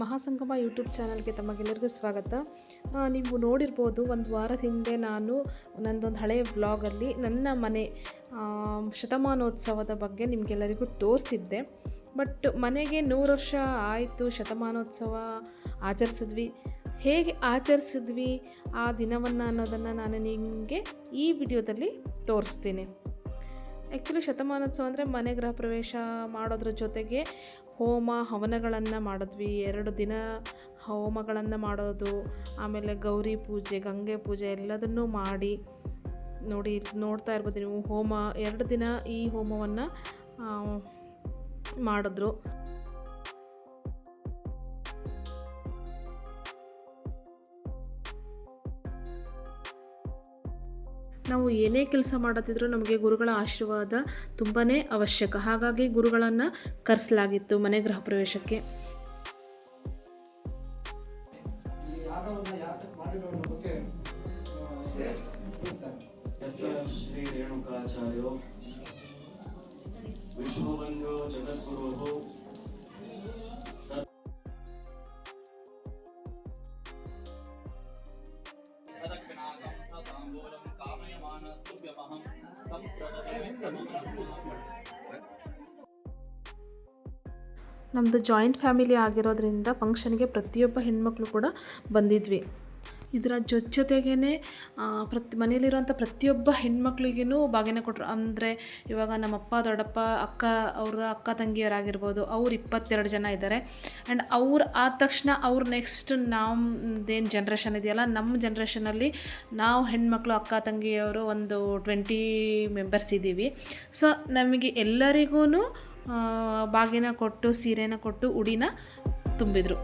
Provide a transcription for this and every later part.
ಮಹಾಸಂಗಮ YouTube ಚಾನಲ್ಗೆ ತಮಗೆಲ್ಲರಿಗೂ ಸ್ವಾಗತ. ನೀವು ನೋಡಿರ್ಬೋದು ಒಂದು ವಾರದ ಹಿಂದೆ ನಾನು ನನ್ನದೊಂದು ಹಳೆಯ ವ್ಲಾಗಲ್ಲಿ ನನ್ನ ಮನೆ ಶತಮಾನೋತ್ಸವದ ಬಗ್ಗೆ ನಿಮಗೆಲ್ಲರಿಗೂ ತೋರಿಸಿದ್ದೆ. ಬಟ್ ಮನೆಗೆ ನೂರು ವರ್ಷ ಆಯಿತು ಶತಮಾನೋತ್ಸವ ಆಚರಿಸಿದ್ವಿ. ಹೇಗೆ ಆಚರಿಸಿದ್ವಿ ಆ ದಿನವನ್ನು ಅನ್ನೋದನ್ನು ನಾನು ನಿಮಗೆ ಈ ವಿಡಿಯೋದಲ್ಲಿ ತೋರಿಸ್ತೀನಿ. ಆ್ಯಕ್ಚುಲಿ ಶತಮಾನೋತ್ಸವ ಅಂದರೆ ಮನೆ ಗೃಹ ಪ್ರವೇಶ ಮಾಡೋದ್ರ ಜೊತೆಗೆ ಹೋಮ ಹವನಗಳನ್ನು ಮಾಡಿದ್ವಿ. ಎರಡು ದಿನ ಹೋಮಗಳನ್ನು ಮಾಡೋದು, ಆಮೇಲೆ ಗೌರಿ ಪೂಜೆ, ಗಂಗೆ ಪೂಜೆ ಎಲ್ಲದನ್ನೂ ಮಾಡಿ ನೋಡಿ ನೋಡ್ತಾ ಇರ್ಬೋದು ನೀವು. ಹೋಮ ಎರಡು ದಿನ ಈ ಹೋಮವನ್ನು ಮಾಡಿದ್ರು. ನಾವು ಏನೇ ಕೆಲಸ ಮಾಡುತ್ತಿದ್ರು ನಮಗೆ ಗುರುಗಳ ಆಶೀರ್ವಾದ ತುಂಬಾ ಅವಶ್ಯಕ. ಹಾಗಾಗಿ ಗುರುಗಳನ್ನು ಕರೆಸಲಾಗಿತ್ತು ಮನೆ ಗೃಹ ಪ್ರವೇಶಕ್ಕೆ. ನಮ್ಮದು ಜಾಯಿಂಟ್ ಫ್ಯಾಮಿಲಿ ಆಗಿರೋದ್ರಿಂದ ಫಂಕ್ಷನ್ಗೆ ಪ್ರತಿಯೊಬ್ಬ ಹೆಣ್ಮಕ್ಳು ಕೂಡ ಬಂದಿದ್ವಿ. ಇದರ ಜೊತೆ ಜೊತೆಗೇ ಪ್ರತಿ ಮನೇಲಿರುವಂಥ ಪ್ರತಿಯೊಬ್ಬ ಹೆಣ್ಮಕ್ಳಿಗೂ ಬಾಗಿನ ಕೊಟ್ಟರು ಅಂದರೆ ಇವಾಗ ನಮ್ಮಪ್ಪ, ದೊಡ್ಡಪ್ಪ, ಅಕ್ಕ ಅವ್ರ ಅಕ್ಕ ತಂಗಿಯರಾಗಿರ್ಬೋದು, ಅವ್ರು ಇಪ್ಪತ್ತೆರಡು ಜನ ಇದ್ದಾರೆ ಆ್ಯಂಡ್ ಅವ್ರು ಆದ ತಕ್ಷಣ ಅವ್ರು ನೆಕ್ಸ್ಟ್ ನಮ್ಮದೇನು ಜನ್ರೇಷನ್ ಇದೆಯಲ್ಲ ನಮ್ಮ ಜನ್ರೇಷನಲ್ಲಿ ನಾವು ಹೆಣ್ಮಕ್ಳು, ಅಕ್ಕ ತಂಗಿಯವರು ಒಂದು ಟ್ವೆಂಟಿ ಮೆಂಬರ್ಸ್ ಇದ್ದೀವಿ ಸೊ ನಮಗೆ ಎಲ್ಲರಿಗೂ ಬಾಗಿನ ಕೊಟ್ಟು ಸೀರೆನ ಕೊಟ್ಟು ಉಡಿನ ತುಂಬಿದರು.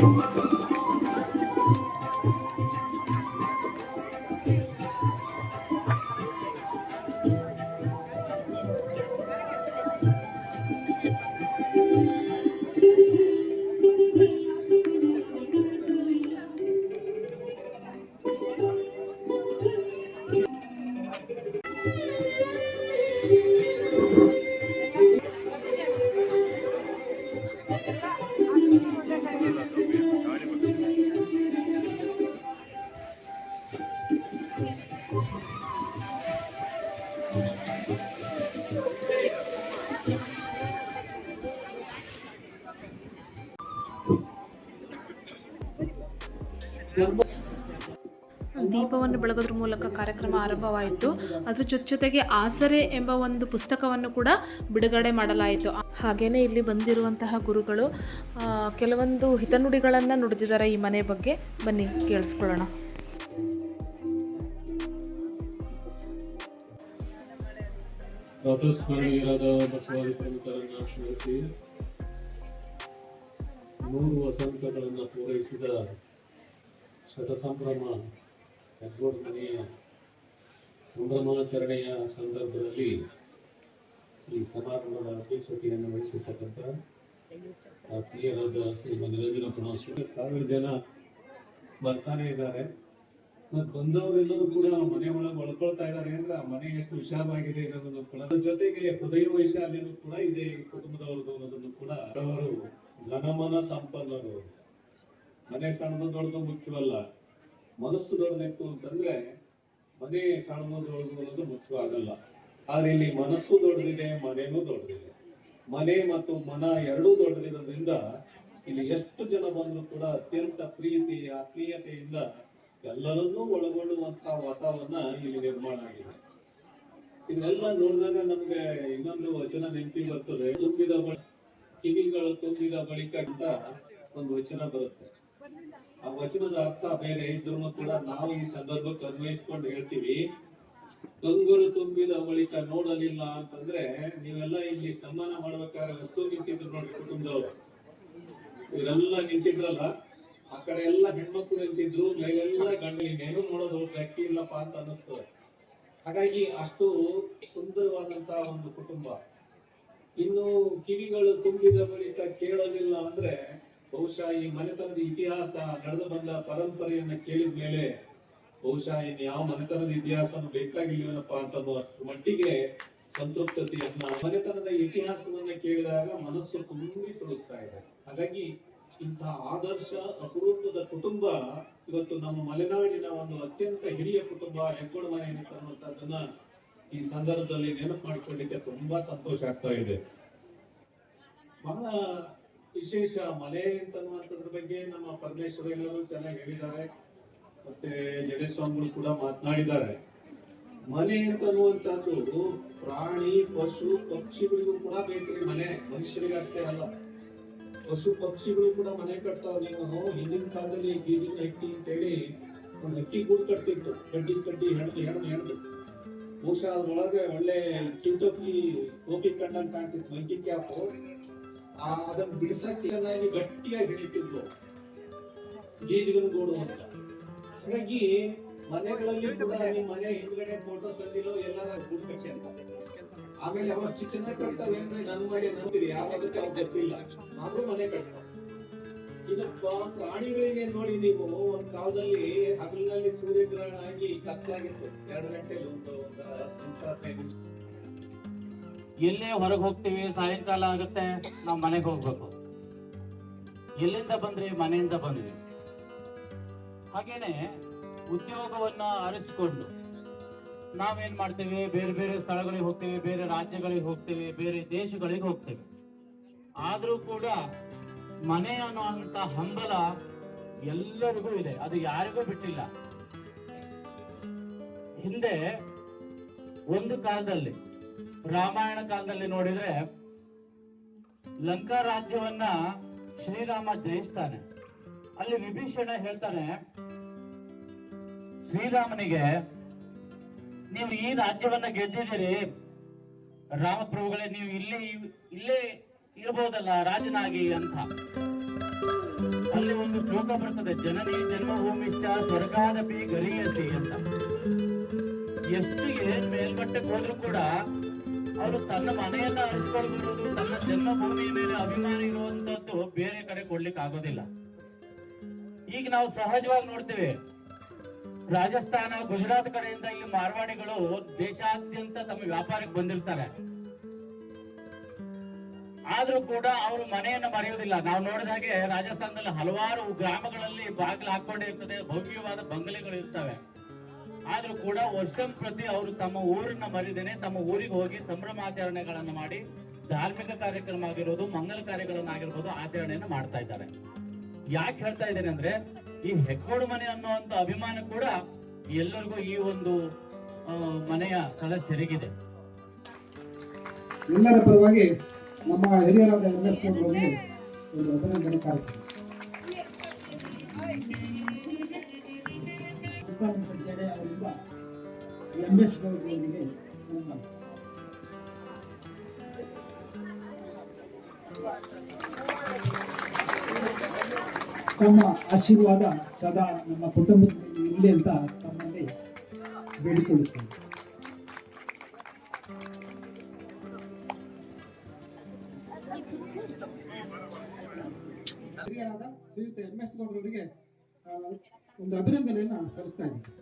Música ಬೆಳಗೋದ್ರ ಮೂಲಕ ಕಾರ್ಯಕ್ರಮ ಆರಂಭವಾಯಿತು. ಅದ್ರ ಜೊತೆ ಜೊತೆಗೆ ಆಸರೆ ಎಂಬ ಒಂದು ಪುಸ್ತಕವನ್ನು ಕೂಡ ಬಿಡುಗಡೆ ಮಾಡಲಾಯಿತು. ಹಾಗೇನೆ ಇಲ್ಲಿ ಬಂದಿರುವಂತಹ ಗುರುಗಳು ಕೆಲವೊಂದು ಹಿತನುಡಿಗಳನ್ನು ನುಡಿದಿದ್ದಾರೆ ಈ ಮನೆ ಬಗ್ಗೆ. ಬನ್ನಿ, ಕೇಳಿಸ್ಕೊಳ್ಳೋಣ. ಬಸವಾದಿ ಸ್ಮರಿಸಿ, ಮೂರು ವಸಂತಗಳನ್ನು ಪೂರೈಸಿದ ಶತಸಂಭ್ರಮ ಹೆಗ್ಗೋಡ್ ಮನೆಯ ಸಂಭ್ರಮಾಚರಣೆಯ ಸಂದರ್ಭದಲ್ಲಿ ಈ ಸಮಾರಂಭದ ಅಧ್ಯಕ್ಷತೆಯನ್ನು ವಹಿಸಿರ್ತಕ್ಕಂಥ ಆತ್ಮೀಯರಾದ ಶ್ರೀ ನಿರಂಜನ ಪುಣಸ್ವಾಮಿ ಸಾವಿರ ಜನ ಬರ್ತಾನೆ ಇದ್ದಾರೆ. ಮತ್ತು ಬಂದವರೆಲ್ಲರೂ ಕೂಡ ಮನೆ ಒಳಗೆ ಒಳ್ಕೊಳ್ತಾ ಇದ್ದಾರೆ. ಅಂದ್ರೆ ಆ ಮನೆ ಎಷ್ಟು ವಿಶಾಲವಾಗಿದೆ ಅನ್ನೋದನ್ನು ಕೂಡ ಅದ್ರ ಜೊತೆಗೆ ಹೃದಯ ವೈಶಾಲ್ಯನೂ ಕೂಡ ಇದೆ. ಈ ಕುಟುಂಬದವ್ರದ್ದು ಅನ್ನೋದನ್ನು ಕೂಡ ಅವರು ಘನಮನ ಸಂಪನ್ನರು. ಮನೆ ಸಣ್ಣದು ದೊಡ್ಡದು ಮುಖ್ಯವಲ್ಲ. ಮನಸ್ಸು ದೊಡ್ಡದಿತ್ತು ಅಂತಂದ್ರೆ ಮನೆ ಸಣ್ಣದೊಳಗು ಅನ್ನೋದು ಮುಖ್ಯ ಆಗಲ್ಲ. ಆದ್ರೆ ಇಲ್ಲಿ ಮನಸ್ಸು ದೊಡ್ಡದಿದೆ, ಮನೆನೂ ದೊಡ್ಡದಿದೆ. ಮನೆ ಮತ್ತು ಮನ ಎರಡೂ ದೊಡ್ಡದಿರೋದ್ರಿಂದ ಇಲ್ಲಿ ಎಷ್ಟು ಜನ ಬಂದರೂ ಕೂಡ ಅತ್ಯಂತ ಪ್ರೀತಿ ಆತ್ಮೀಯತೆಯಿಂದ ಎಲ್ಲರನ್ನೂ ಒಳಗೊಳ್ಳುವಂತಹ ವಾತಾವರಣ ಇಲ್ಲಿ ನಿರ್ಮಾಣ ಆಗಿದೆ. ಇದನ್ನೆಲ್ಲ ನೋಡಿದಾಗ ನಮ್ಗೆ ಇನ್ನೊಂದು ವಚನ ನೆನಪಿ ಬರ್ತದೆ. ತುಂಬಿದ ಕಿವಿಗಳು ತುಂಬಿದ ಬಳಿಕ ಅಂತ ಒಂದು ವಚನ ಬರುತ್ತೆ. ಆ ವಚನದ ಅರ್ಥ ಬೇರೆ ಇದ್ರೂ ಕೂಡ ನಾವು ಈ ಸಂದರ್ಭಕ್ಕೆ ಅನ್ವಯಿಸ್ಕೊಂಡು ಹೇಳ್ತೀವಿ. ಕಂಗುರು ತುಂಬಿದ ಬಳಿಕ ನೋಡಲಿಲ್ಲ ಅಂತಂದ್ರೆ ನೀವೆಲ್ಲ ಇಲ್ಲಿ ಸನ್ಮಾನ ಮಾಡ್ಬೇಕಾದ್ರೆ ಅಷ್ಟು ನಿಂತಿದ್ರು ನೋಡಿ ಕುಟುಂಬದವ್ರು. ಇವರೆಲ್ಲ ನಿಂತಿದ್ರಲ್ಲ, ಆ ಕಡೆ ಎಲ್ಲ ಹೆಣ್ಮಕ್ಳು ನಿಂತಿದ್ರು, ಮೇಲೆಲ್ಲ ಗಂಡು ಇನ್ನೇನು ನೋಡೋದು ವ್ಯಕ್ತಿ ಇಲ್ಲಪ್ಪ ಅಂತ ಅನಿಸ್ತದೆ ಹಾಗಾಗಿ ಅಷ್ಟು ಸುಂದರವಾದಂತ ಒಂದು ಕುಟುಂಬ. ಇನ್ನು ಕಿವಿಗಳು ತುಂಬಿದ ಬಳಿಕ ಕೇಳಲಿಲ್ಲ ಅಂದ್ರೆ ಬಹುಶಃ ಈ ಮನೆತನದ ಇತಿಹಾಸ ನಡೆದು ಬಂದ ಪರಂಪರೆಯನ್ನ ಕೇಳಿದ ಮೇಲೆ ಬಹುಶಃ ಇನ್ ಯಾವ ಮನೆತನದ ಇತಿಹಾಸನು ಬೇಕಾಗಿಲ್ವೇನಪ್ಪ ಅಂತ ಅಷ್ಟು ಮಟ್ಟಿಗೆ ಸಂತೃಪ್ತತೆಯನ್ನ ಮನೆತನದ ಇತಿಹಾಸವನ್ನ ಕೇಳಿದಾಗ ಮನಸ್ಸು ತುಂಬಿ ತುಳುಕ್ತಾ ಇದೆ. ಹಾಗಾಗಿ ಇಂತಹ ಆದರ್ಶ, ಅಪರೂಪದ ಕುಟುಂಬ ಇವತ್ತು ನಮ್ಮ ಮಲೆನಾಡಿನ ಒಂದು ಅತ್ಯಂತ ಹಿರಿಯ ಕುಟುಂಬ ಹೆಗ್ಗೋಡ ಮನೆ ಅನ್ನುವಂಥದ್ದನ್ನ ಈ ಸಂದರ್ಭದಲ್ಲಿ ನೆನಪು ಮಾಡಿಕೊಳ್ಳಿಕ್ಕೆ ತುಂಬಾ ಸಂತೋಷ ಆಗ್ತಾ ಇದೆ. ಬಹಳ ವಿಶೇಷ ಮಲೆ ಅಂತನ್ನುವಂಥದ್ರ ಬಗ್ಗೆ ನಮ್ಮ ಪರಮೇಶ್ವರಗಳು ಚೆನ್ನಾಗಿ ಹೇಳಿದ್ದಾರೆ. ಮತ್ತೆ ಜಡೇಸ್ವಾಮಿಗಳು ಕೂಡ ಮಾತನಾಡಿದ್ದಾರೆ. ಮನೆ ಅಂತನ್ನುವಂಥದ್ದು ಪ್ರಾಣಿ, ಪಶು, ಪಕ್ಷಿಗಳಿಗೂ ಕೂಡ ಬೇಕ್ರಿ ಮನೆ. ಮನುಷ್ಯರಿಗೆ ಅಷ್ಟೇ ಅಲ್ಲ. ಪಶು, ಪಕ್ಷಿಗಳು ಕೂಡ ಮನೆ ಕಟ್ತಾವ ನೀವು. ಹಿಂದಿನ ಕಾಲದಲ್ಲಿ ಗೀಜಿನ ಹಕ್ಕಿ ಅಂತೇಳಿ ಒಂದು ಹಕ್ಕಿ ಗೂಡು ಕಟ್ತಿತ್ತು. ಕಡ್ಡಿ ಕಡ್ಡಿ, ಹೆಣ್ದು ಹೆಣ್ದು ಹೆಣ್ದು. ಬಹುಶಃ ಅದ್ರೊಳಗೆ ಒಳ್ಳೆ ಕಿಂಟೋಪಿ ಟೋಪಿ ಕಂಡಂಗೆ ಕಾಣ್ತಿತ್ತು. Monkey cap. ಅದನ್ನ ಬಿಡಿಸಕ್ಕೆ ಚೆನ್ನಾಗಿ ಗಟ್ಟಿಯಾಗಿ ಬೀಜಗಳು ಗೂಡು ಅಂತ. ಹಾಗಾಗಿ ಮನೆಗಳಲ್ಲಿ ಕೂಡ ನಿಮ್ಮ ಮನೆ ಹಿಂದ್ಗಡೆ ಫೋಟೋ ಸಂದಿಲೋ ಎಲ್ಲರ ಗುಡ್ ಕಟ್ಟಿ ಅಂತ. ಆಮೇಲೆ ಅವಷ್ಟು ಚೆನ್ನಾಗಿ ಕಟ್ತಾವೆ ಅಂದ್ರೆ ನನ್ ಮಾಡಿ ನಂಬಿರಿ ಯಾವ್ದಕ್ಕೆ ಅವ್ರು ಗೊತ್ತಿಲ್ಲ. ಆದ್ರೂ ಮನೆ ಕಟ್ತಾವ ಇದು ಪ್ರಾಣಿಗಳಿಗೆ ನೋಡಿ ನೀವು ಒಂದ್ ಕಾಲದಲ್ಲಿ ಹಗಲಿನಲ್ಲಿ ಸೂರ್ಯಗ್ರಹಣ ಆಗಿ ಕತ್ತಲಾಗಿತ್ತು. ಎರಡು ಗಂಟೆ ಒಂದು ಒಂದು ಹದಿನೈದು ನಿಮಿಷ. ಎಲ್ಲೇ ಹೊರಗೆ ಹೋಗ್ತೀವಿ, ಸಾಯಂಕಾಲ ಆಗುತ್ತೆ, ನಾವು ಮನೆಗೆ ಹೋಗ್ಬೇಕು. ಎಲ್ಲಿಂದ ಬಂದ್ರಿ? ಮನೆಯಿಂದ ಬಂದ್ರಿ ಹಾಗೇನೆ ಉದ್ಯೋಗವನ್ನ ಅರಿಸಿಕೊಂಡು ನಾವೇನ್ ಮಾಡ್ತೇವೆ? ಬೇರೆ ಬೇರೆ ಸ್ಥಳಗಳಿಗೆ ಹೋಗ್ತೇವೆ, ಬೇರೆ ರಾಜ್ಯಗಳಿಗೆ ಹೋಗ್ತೇವೆ, ಬೇರೆ ದೇಶಗಳಿಗೆ ಹೋಗ್ತೇವೆ. ಆದ್ರೂ ಕೂಡ ಮನೆ ಅನ್ನುವಂತ ಹಂಬಲ ಎಲ್ಲರಿಗೂ ಇದೆ. ಅದು ಯಾರಿಗೂ ಬಿಟ್ಟಿಲ್ಲ. ಹಿಂದೆ ಒಂದು ಕಾಲದಲ್ಲಿ ರಾಮಾಯಣ ಕಾಲದಲ್ಲಿ ನೋಡಿದ್ರೆ ಲಂಕಾ ರಾಜ್ಯವನ್ನ ಶ್ರೀರಾಮ ಜಯಿಸ್ತಾನೆ. ಅಲ್ಲಿ ವಿಭೀಷಣ ಹೇಳ್ತಾನೆ, ಶ್ರೀರಾಮನಿಗೆ ನೀವು ಈ ರಾಜ್ಯವನ್ನ ಗೆದ್ದಿದ್ದೀರಿ. ರಾಮಪ್ರಭುಗಳೇ, ನೀವು ಇಲ್ಲೇ ಇಲ್ಲೇ ಇರ್ಬೋದಲ್ಲ, ರಾಜನಾಗಿ ಅಂತ. ಅಲ್ಲಿ ಒಂದು ಶ್ಲೋಕ ಬರ್ತದೆ, ಜನನಿ ಜನ್ಮಭೂಮಿಷ್ಠ ಸ್ವರ್ಗಾದಪಿ ಗರಿಯಸಿ ಅಂತ. ಎಷ್ಟು ಏನ್ ಮೇಲ್ಮಟ್ಟಕ್ಕೆ ಹೋದ್ರು ಕೂಡ ಅವರು ತನ್ನ ಮನೆಯನ್ನ ಅರಿಸ್ಕೊಳ್ಬಿಡೋದು ತನ್ನ ಜನ್ಮಭೂಮಿಯ ಮೇಲೆ ಅಭಿಮಾನ ಇರುವಂತದ್ದು ಬೇರೆ ಕಡೆ ಕೊಡ್ಲಿಕ್ಕೆ ಆಗೋದಿಲ್ಲ. ಈಗ ನಾವು ಸಹಜವಾಗಿ ನೋಡ್ತೇವೆ, ರಾಜಸ್ಥಾನ, ಗುಜರಾತ್ ಕಡೆಯಿಂದ ಈ ಮಾರ್ವಾಡಿಗಳು ದೇಶಾದ್ಯಂತ ತಮ್ಮ ವ್ಯಾಪಾರಕ್ಕೆ ಬಂದಿರ್ತಾರೆ. ಆದ್ರೂ ಕೂಡ ಅವರು ಮನೆಯನ್ನ ಮರೆಯೋದಿಲ್ಲ. ನಾವು ನೋಡಿದ ಹಾಗೆ ರಾಜಸ್ಥಾನದಲ್ಲಿ ಹಲವಾರು ಗ್ರಾಮಗಳಲ್ಲಿ ಬಾಗಿಲು ಹಾಕೊಂಡಿರ್ತದೆ ಭವ್ಯವಾದ ಬಂಗಲೆಗಳು ಇರ್ತವೆ. ಆದ್ರೂ ಕೂಡ ವರ್ಷಂ ಪ್ರತಿ ಅವರು ತಮ್ಮ ಊರನ್ನ ಮರಿದೇನೆ, ತಮ್ಮ ಊರಿಗೆ ಹೋಗಿ ಸಂಭ್ರಮಾಚರಣೆಗಳನ್ನು ಮಾಡಿ, ಧಾರ್ಮಿಕ ಕಾರ್ಯಕ್ರಮ ಆಗಿರೋದು ಮಂಗಲ ಕಾರ್ಯಗಳನ್ನಾಗಿರ್ಬೋದು ಆಚರಣೆಯನ್ನು ಮಾಡ್ತಾ ಇದ್ದಾರೆ. ಯಾಕೆ ಹೇಳ್ತಾ ಇದ್ದೇನೆ ಅಂದ್ರೆ, ಈ ಹೆಗ್ಗೋಡು ಮನೆ ಅನ್ನುವಂತ ಅಭಿಮಾನ ಕೂಡ ಎಲ್ಲರಿಗೂ ಈ ಒಂದು ಮನೆಯ ಸದಸ್ಯರಿಗಿದೆ. ಎಲ್ಲರ ಪರವಾಗಿ ನಮ್ಮ ಹಿರಿಯರಾದ ಎಂ ಎಸ್ ಒಂದು ಅಭಿನಂದನೆ ಕೃಷ್ಣಾನಂದ ಜಡೆ ಅವರಿಂದ ಎಂ ಎಸ್ ಗೌಡರಿಗೆ ಸನ್ಮಾನ ತಮ್ಮ ಆಶೀರ್ವಾದ ಸದಾ ನಮ್ಮ ಕುಟುಂಬದಲ್ಲಿ ಇರಲಿ ಅಂತ ತಮ್ಮಲ್ಲಿ ಬೇಡಿಕೊಳ್ಳುತ್ತೇನೆ. ಹಿರಿಯರಾದ ಶ್ರೀಯುತ ಎಂ ಎಸ್ ಗೌಡರವರಿಗೆ ಒಂದು ಅಭಿನಂದನೆಯನ್ನ ಸಲ್ಲಿಸ್ತಾ ಇದ್ದೀನಿ.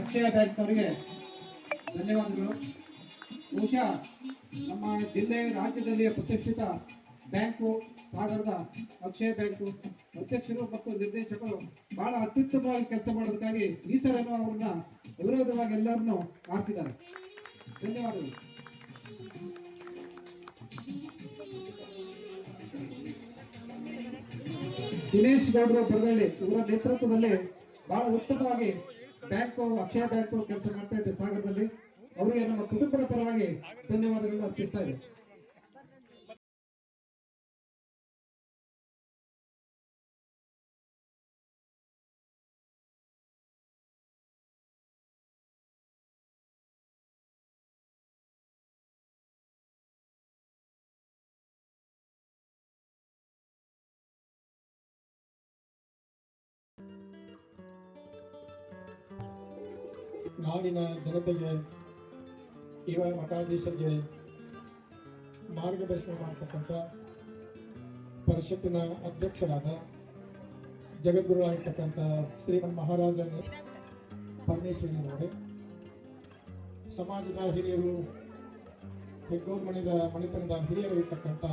ಅಕ್ಷಯ ಬ್ಯಾಂಕ್ ಅವರಿಗೆ ಧನ್ಯವಾದಗಳು. ಬಹುಶಃ ನಮ್ಮ ಜಿಲ್ಲೆ ರಾಜ್ಯದಲ್ಲಿ ಪ್ರತಿಷ್ಠಿತ ಬ್ಯಾಂಕು, ಸಾಗರದ ಅಕ್ಷಯ ಬ್ಯಾಂಕು, ಅಧ್ಯಕ್ಷರು ಮತ್ತು ನಿರ್ದೇಶಕರು ಬಹಳ ಅತ್ಯುತ್ತಮವಾಗಿ ಕೆಲಸ ಮಾಡೋದಕ್ಕಾಗಿ ಈ ಸರನ್ನು ಅವ್ರನ್ನ ಅವಿರೋಧವಾಗಿ ಎಲ್ಲರನ್ನು ಹಾಕಿದ್ದಾರೆ ಧನ್ಯವಾದಗಳು. ದಿನೇಶ್ ಗೌಡರು ಬರದಲ್ಲಿ ಇವರ ನೇತೃತ್ವದಲ್ಲಿ ಬಹಳ ಉತ್ತಮವಾಗಿ ಬ್ಯಾಂಕು, ಅಕ್ಷಯ ಬ್ಯಾಂಕು ಕೆಲಸ ಮಾಡ್ತಾ ಇದೆ ಸಾಗರದಲ್ಲಿ. ಅವರಿಗೆ ನಮ್ಮ ಕುಟುಂಬದ ಪರವಾಗಿ ಧನ್ಯವಾದಗಳನ್ನು ಅರ್ಪಿಸ್ತಾ ಇದೆ ನಾಡಿನ ಜನತೆಗೆ ಇವ ಮಠಾಧೀಶರಿಗೆ ಮಾರ್ಗದರ್ಶನ ಮಾಡ್ತಕ್ಕಂಥ ಪರಿಷತ್ತಿನ ಅಧ್ಯಕ್ಷರಾದ ಜಗದ್ಗುರುಗಳಾಗಿರ್ತಕ್ಕಂಥ ಶ್ರೀಮನ್ ಮಹಾರಾಜನ ಪರಮೇಶ್ವರನವರೇ ಸಮಾಜದ ಹಿರಿಯರು ಹೆಗ್ಗೋರ್ ಮಣಿದ ಮಣಿತನದ ಹಿರಿಯರು ಇರ್ತಕ್ಕಂಥ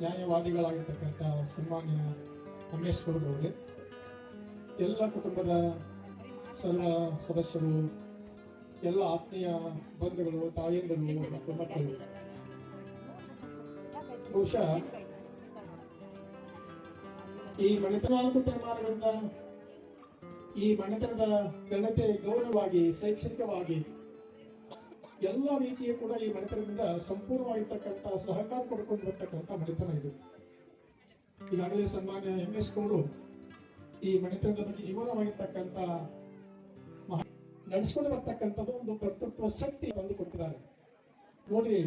ನ್ಯಾಯವಾದಿಗಳಾಗಿರ್ತಕ್ಕಂಥ ಸನ್ಮಾನ್ಯ ರಮೇಶ್ ಅವರೇ. ಎಲ್ಲ ಕುಟುಂಬದ ಸರ್ವ ಸದಸ್ಯರು ಎಲ್ಲ ಆತ್ಮೀಯ ಬಂಧುಗಳು, ತಾಯಂದಿರು ಮತ್ತು ಮಕ್ಕಳು. ಬಹುಶಃ ಈ ಮಣಿತನಾಲ್ಕು ನಾಲ್ಕು ತಲೆಮಾರುಗಳಿಂದ ಈ ಮಣೆತನದ ಘನತೆ ಗೌರವವಾಗಿ, ಶೈಕ್ಷಣಿಕವಾಗಿ ಎಲ್ಲ ರೀತಿಯ ಕೂಡ ಈ ಮಣೆತನದಿಂದ ಸಂಪೂರ್ಣವಾಗಿರ್ತಕ್ಕಂಥ ಸಹಕಾರ ಕೊಡ್ಕೊಂಡು ಬರ್ತಕ್ಕಂಥ ಮಣಿತನ ಇದು. ಈಗಾಗಲೇ ಸನ್ಮಾನ್ಯ ಎಂ ಎಸ್ ಈ ಮಣಿತನದ ಬಗ್ಗೆ ವಿವರವಾಗಿರ್ತಕ್ಕಂಥ ನಡೆಸ್ಕೊಂಡು ಬರ್ತಕ್ಕಂಥದ್ದು ಒಂದು ಕರ್ತೃತ್ವ ಶಕ್ತಿ ತಂದು ಕೊಟ್ಟಿದ್ದಾರೆ. ನೋಡ್ರಿ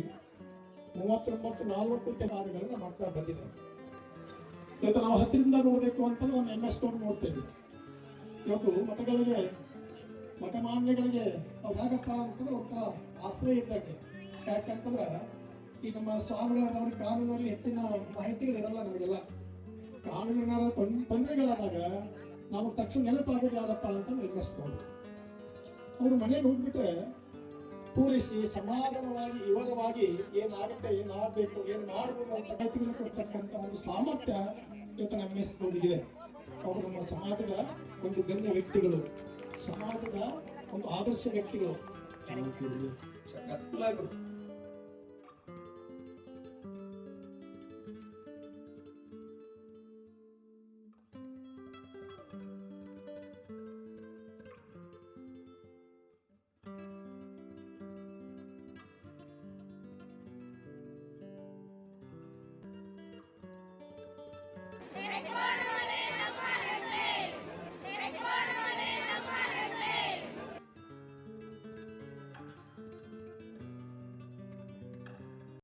ಮೂವತ್ತೊಂಬತ್ತು ನಾಲ್ವತ್ತು ಕಾರ್ಯಗಳನ್ನ ಮಾಡ್ತಾ ಬಂದಿದೆ ಇವತ್ತು ನಾವು ಹತ್ತಿರದಿಂದ ನೋಡಬೇಕು ಅಂತ ನಾನು ಎಂ ಎಸ್ ನೋಡ್ತೇವೆ ಇವತ್ತು ಮಠಗಳಿಗೆ ಮಠ ಮಾನ್ಯಗಳಿಗೆ ಅವ್ರು ಹೇಗಪ್ಪ ಅಂತಂದ್ರೆ ಒಂಥರ ಆಶ್ರಯ ಇದ್ದಂಗೆ. ಯಾಕಂತಂದ್ರೆ ಈ ನಮ್ಮ ಸ್ವಾಮಿಗಳ ಕಾನೂನಲ್ಲಿ ಹೆಚ್ಚಿನ ಮಾಹಿತಿಗಳಿರಲ್ಲ ನಮಗೆಲ್ಲ. ಕಾನೂನಿನ ತೊಂದರೆಗಳಾದಾಗ ನಾವು ತಕ್ಷಣ ನೆನಪಾಗೋದು ಯಾರಪ್ಪ ಅಂತಂದ್ರೆ ಎಂ ಅವರು ಮನೆಗೆ ಹೋಗ್ಬಿಟ್ರೆ ಪೂರೈಸಿ ಸಮಾಧಾನವಾಗಿ, ವಿವರವಾಗಿ ಏನಾಗುತ್ತೆ, ಏನಾಗಬೇಕು, ಏನ್ ಮಾಡ್ಬೋದು ಅಂತ ಮಾಹಿತಿಗಳನ್ನು ಕೊಡ್ತಕ್ಕಂಥ ಒಂದು ಸಾಮರ್ಥ್ಯ ಇವತ್ತು ನಮ್ಮ ಇದೆ ಅವರು ನಮ್ಮ ಸಮಾಜದ ಒಂದು ಗಣ್ಯ ವ್ಯಕ್ತಿಗಳು, ಸಮಾಜದ ಒಂದು ಆದರ್ಶ ವ್ಯಕ್ತಿಗಳು.